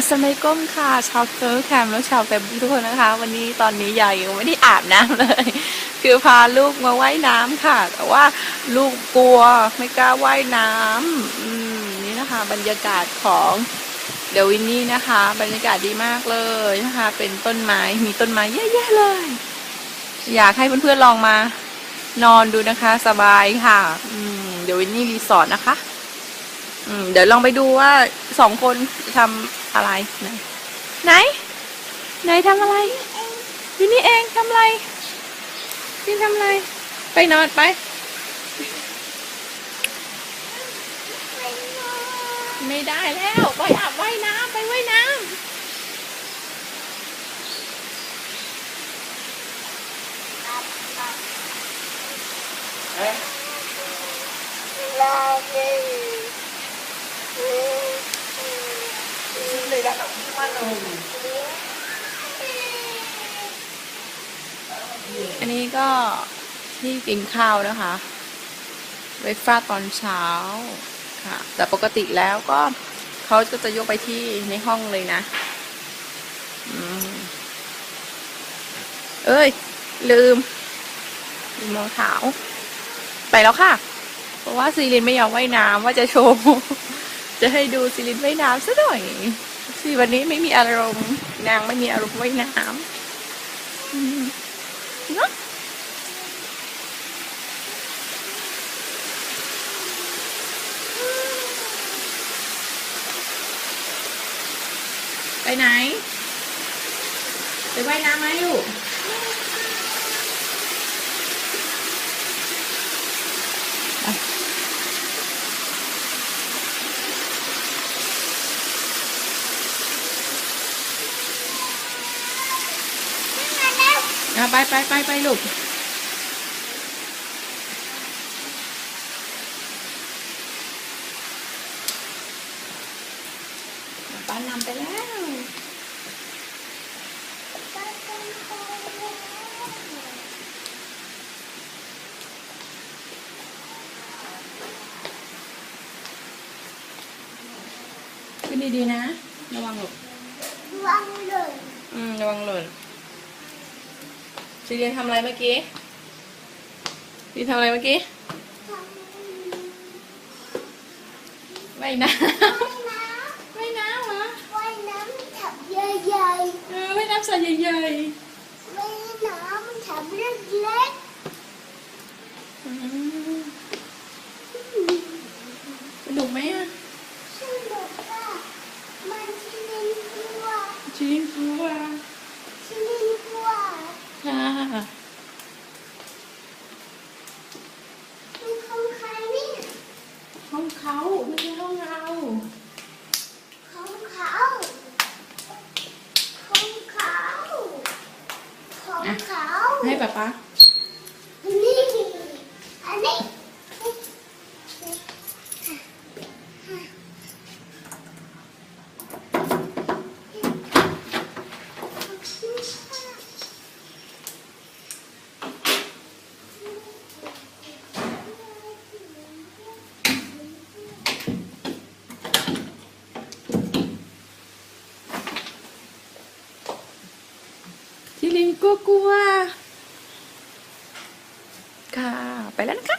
อัสมัยกุมค่ะ ชาวเฟิร์แคมและชาวเฟบทุกคนนะคะ วันนี้ตอนนี้ยายยังไม่ได้อาบน้ำเลย คือพาลูกมาว่ายน้ำค่ะ แต่ว่าลูกกลัวไม่กล้าว่ายน้ำอืมนี่นะคะ บรรยากาศของเดวินนี่นะคะ บรรยากาศดีมากเลยนะคะ เป็นต้นไม้มีต้นไม้เยอะแยะเลย อยากให้เพื่อนๆลองมา นอนดูนะคะ สบายค่ะ อืมเดวินนี่รีสอร์ทนะคะ อืม เดี๋ยวลองไปดูว่าสองคนทำอะไรไหนไหนไหนทำอะไรอยู่นี่เองทำอะไรนี่ทำอะไร ไปนอนไป ไม่ได้แล้วไปอาบว่ายน้ำไปว่ายน้ำอั นนี้ก็ที่กินข้าวนะคะเบรกฟาตอนเช้าค่ะ แต่ปกติแล้วก็เขาก็จะยกไปที่ในห้องเลยนะอเอ้ย ลืมลืมรองเท้าไปแล้วค่ะ เพราะว่าซีรินไม่ยอมว่ายน้ำว่าจะโชว์ จะให้ดูซีรินว่ายน้ำซะหน่อย ซีวันนี้ไม่มีอารมณ์นางไม่มีอารมณ์ว่ายน้ำเนอะไปไหน ไปว่ายน้ำไหมลูก อะไปไปไปไปลูกป้านำไปแล้วขึ้นดีๆนะ ระวังลูกวางเลยอืม ระวังหล่น ซีเรียนทำอะไรเมื่อกี้ซีทำอะไรเมื่อกี้ว่ายน้ำน้ว่ายน้ำเหรอำว่ายน้ำถับใหญ่เออว่ายน้ำสายใหญ่ๆว่ายน้ำถับเล็กๆอืมสนุกไหมอะๆสนุกอะมันชิลินกลัวจริงกลัวชิลิน กลัวค่ะมันของใครเนี่ยห้องเขาไม่ใช่ห้องเรา ห้องเขาห้องเขาห้องเขาให้ป๊าป๊า นี่อันนี้ ชิลินกลัวกลัวค่ะ ไปแล้วนะคะ